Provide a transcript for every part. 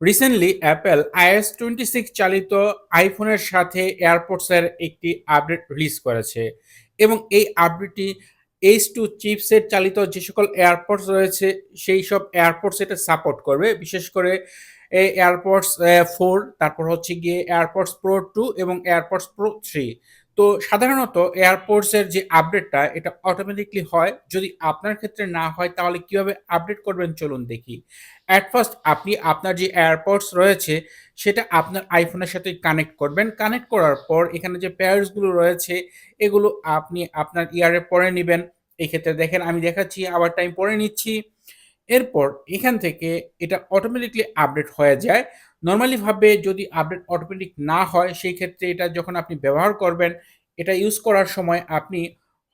Recently Apple iOS twenty six চালিত আইফোনের সাথে এয়ারপডস এর একটি আপডেট রিলিজ করেছে এবং এই আপডেটটি এইচ টু চিপসেট চালিত যে সকল এয়ারপোর্টস রয়েছে, সেই সব এয়ারপডস এটা সাপোর্ট করবে। বিশেষ করে এই এয়ারপোর্টস ফোর তারপর হচ্ছে গিয়ে এয়ারপোর্টস প্রো টু এবং এয়ারপোর্টস প্রো 3 তো সাধারণত এয়ারপডস এর যে আপডেটটা এটা অটোমেটিক্যালি হয়। যদি আপনার ক্ষেত্রে না হয়, তাহলে কীভাবে আপডেট করবেন চলুন দেখি। এট ফার্স্ট আপনি আপনার যে এয়ারপডস রয়েছে, সেটা আপনার আইফোনের সাথে কানেক্ট করবেন। কানেক্ট করার পর এখানে যে পেয়ার্সগুলো রয়েছে, এগুলো আপনি আপনার ইয়ারে পরে নিবেন। এক্ষেত্রে দেখেন, আমি দেখাচ্ছি, আবার টাইম পরে নিচ্ছি। এরপর এখান থেকে এটা অটোমেটিক্যালি আপডেট হয়ে যায়। নরমালি ভাবে যদি আপডেট অটোমেটিক না হয় সেই ক্ষেত্রে এটা যখন আপনি ব্যবহার করবেন, এটা ইউজ করার সময় আপনি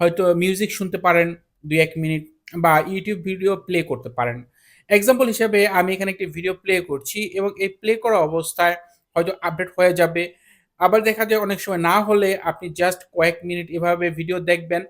হয়তো মিউজিক শুনতে পারেন ২-১ মিনিট বা ইউটিউব ভিডিও প্লে করতে পারেন। এক্সাম্পল হিসেবে আমি এখানে একটি ভিডিও প্লে করছি এবং এই প্লে করা অবস্থায় হয়তো আপডেট হয়ে যাবে। আবার দেখা যায় অনেক সময় না হলে আপনি জাস্ট কয়েক মিনিট এভাবে ভিডিও দেখবেন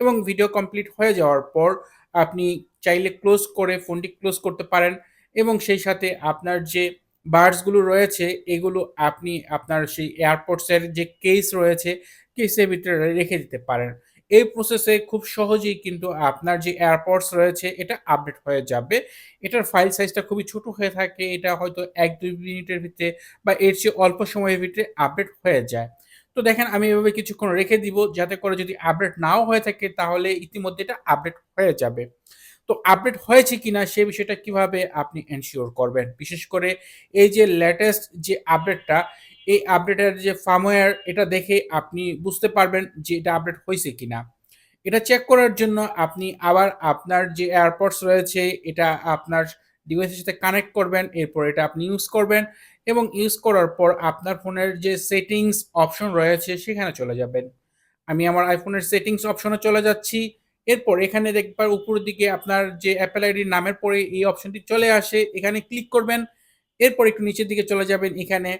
এবং ভিডিও কমপ্লিট হয়ে যাওয়ার পর আপনি চাইলে ক্লোজ করে ফোনটি ক্লোজ করতে পারেন এবং সেই সাথে আপনার যে বাডসগুলো রয়েছে এগুলো আপনি আপনার সেই এয়ারপডস এর যে কেস রয়েছে, কেসের ভিতরে রেখে দিতে পারেন। এই প্রসেসে খুব সহজেই কিন্তু আপনার যে এয়ারপোর্টস রয়েছে এটা আপডেট হয়ে যাবে। এটার ফাইল সাইজটা খুবই ছোট হয়ে থাকে। এটা হয়তো ১-২ মিনিটের ভিতরে বা এর চেয়ে অল্প সময়ের ভিতরে আপডেট হয়ে যায়। তো দেখেন আমি এভাবে কিছুক্ষণ রেখে দিব যাতে করে যদি আপডেট নাও হয়ে থাকে তাহলে ইতিমধ্যে এটা আপডেট হয়ে যাবে। তো আপডেট হয়েছে কিনা সে বিষয়টা কীভাবে আপনি এনশিওর করবেন? বিশেষ করে এই যে লেটেস্ট যে আপডেটটা, এই আপডেটের যে ফার্মওয়্যার এটা দেখে আপনি বুঝতে পারবেন যে এটা আপডেট হয়েছে কিনা। এটা চেক করার জন্য আপনি আবার আপনার যে এয়ারপডস রয়েছে এটা আপনার ডিভাইসের সাথে কানেক্ট করবেন। এরপর এটা আপনি ইউজ করবেন এবং ইউজ করার পর আপনার ফোনের যে সেটিংস অপশন রয়েছে সেখানে চলে যাবেন। আমি আমার আইফোনের সেটিংস অপশনে চলে যাচ্ছি। এরপর এখানে দেখবার উপর দিকে আপনার যে অ্যাপেল আইডির নামের পরে এই অপশনটি চলে আসে। এখানে ক্লিক করবেন। এরপর একটু নিচের দিকে চলে যাবেন, এখানে।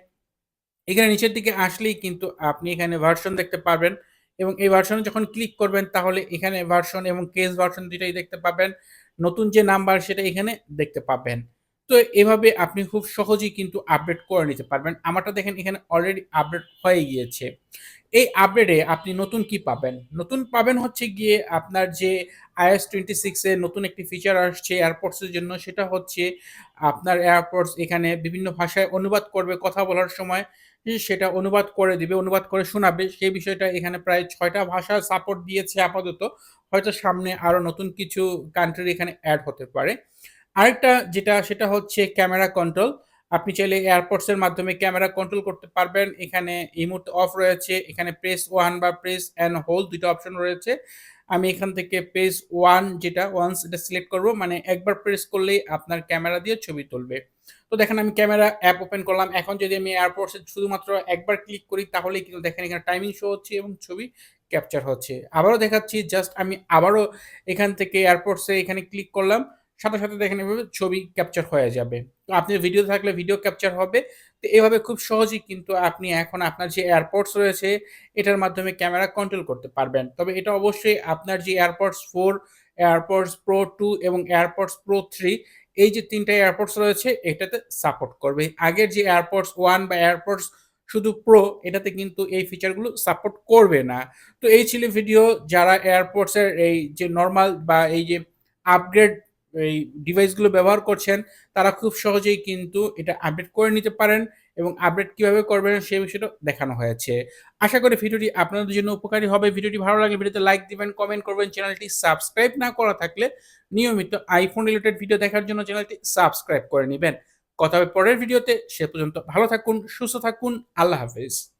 এখানে নিচের দিকে আসলেই কিন্তু আপনি এখানে ভার্সন দেখতে পাবেন এবং এই ভার্সনে যখন ক্লিক করবেন তাহলে এখানে ভার্সন এবং কেস ভার্সন দুটাই দেখতে পাবেন। নতুন যে নাম্বার সেটা এখানে দেখতে পাবেন। তো এভাবে আপনি খুব সহজেই কিন্তু আপডেট করে নিতে পারবেন। আমারটা দেখেন এখানে অলরেডি আপডেট হয়ে গিয়েছে। এই আপডেটে আপনি নতুন কি পাবেন? নতুন পাবেন হচ্ছে গিয়ে আপনার যে আইএস টোয়েন্টি সিক্সে নতুন একটি ফিচার আসছে এয়ারপোর্টসের জন্য সেটা হচ্ছে আপনার এয়ারপোর্টস এখানে বিভিন্ন ভাষায় অনুবাদ করবে কথা বলার সময় সেটা অনুবাদ করে দিবে, অনুবাদ করে শোনাবে। সেই বিষয়টা এখানে প্রায় ৬ টা ভাষা সাপোর্ট দিয়েছে আপাতত। হয়তো সামনে আরও নতুন কিছু কান্ট্রি এখানে অ্যাড হতে পারে। আরেকটা যেটা, সেটা হচ্ছে ক্যামেরা কন্ট্রোল। আপনি চাইলে এয়ারপডস এর মাধ্যমে ক্যামেরা কন্ট্রোল করতে পারবেন। এখানে এই মুহূর্তে অফ রয়েছে। এখানে প্রেস ওয়ান বা প্রেস অ্যান্ড হোল্ড ২ টা অপশন রয়েছে। আমি এখান থেকে প্রেস ওয়ান যেটা ওয়ান্স এটা সিলেক্ট করব। মানে একবার প্রেস করলেই আপনার ক্যামেরা দিয়ে ছবি তুলবে। তো দেখেন আমি ক্যামেরা অ্যাপ ওপেন করলাম। এখন যদি আমি এয়ারপডস এ শুধুমাত্র একবার ক্লিক করি, তাহলেই কিন্তু দেখেন এখানে টাইমিং শো হচ্ছে এবং ছবি ক্যাপচার হচ্ছে। আবারও দেখাচ্ছি জাস্ট আমি আবারও এখান থেকে এয়ারপডস এ এখানে ক্লিক করলাম। সাথে, সাথে দেখেন এভাবে ছবি ক্যাপচার হয়ে যাবে। তো আপনি ভিডিও থাকলে ভিডিও ক্যাপচার হবে। তো এভাবে খুব সহজেই কিন্তু আপনি এখন আপনার যে এয়ারপডস রয়েছে এটার মাধ্যমে ক্যামেরা কন্ট্রোল করতে পারবেন। তবে এটা অবশ্যই আপনার যে AirPods four AirPods pro two এবং এয়ারপডস প্রো থ্রি এই যে ৩ টা এয়ারপডস রয়েছে এটাতে সাপোর্ট করবে। আগের যে এয়ারপডস ওয়ান বা এয়ারপডস শুধু প্রো এটাতে কিন্তু এই ফিচারগুলো সাপোর্ট করবে না। তো এই ছিল ভিডিও যারা এয়ারপডস এর এই যে নর্মাল বা এই যে আপগ্রেড এই ডিভাইসগুলো ব্যবহার করছেন তারা খুব সহজেই কিন্তু এটা আপডেট করে নিতে পারেন এবং আপডেট কীভাবে করবেন সে বিষয়টা দেখানো হয়েছে। আশা করি ভিডিওটি আপনাদের জন্য উপকারী হবে। ভিডিওটি ভালো লাগলে ভিডিওতে লাইক দিবেন, কমেন্ট করবেন। চ্যানেলটি সাবস্ক্রাইব না করা থাকলে নিয়মিত আইফোন রিলেটেড ভিডিও দেখার জন্য চ্যানেলটি সাবস্ক্রাইব করে নিবেন। কথা হবে পরের ভিডিওতে। সে পর্যন্ত ভালো থাকুন, সুস্থ থাকুন। আল্লাহ হাফেজ।